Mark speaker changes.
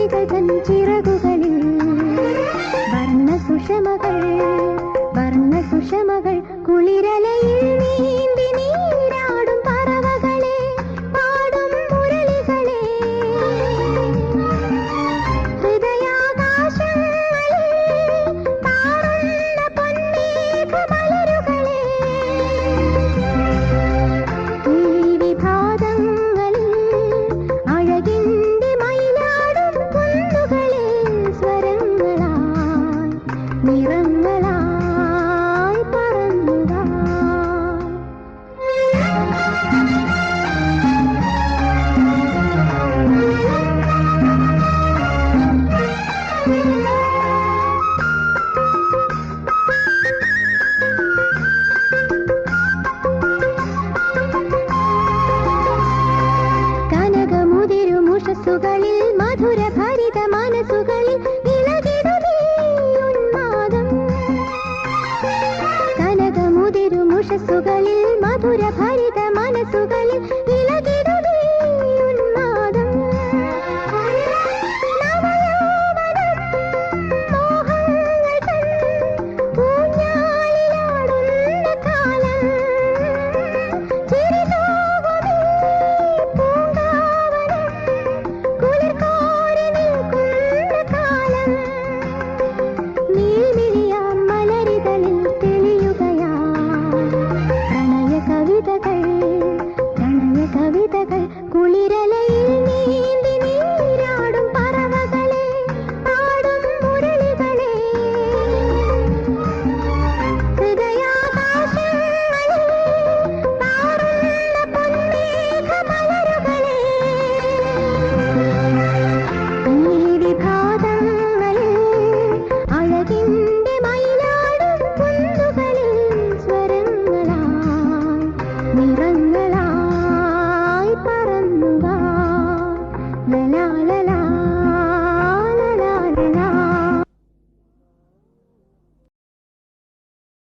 Speaker 1: ചന്ദ്രികതൻ ചിറകുകളിൽ വർണ സുഷമകൾ വർണ സുഷമകൾ കുളിരലയിൽ നീന്തിനി சுகளில் う。Mena.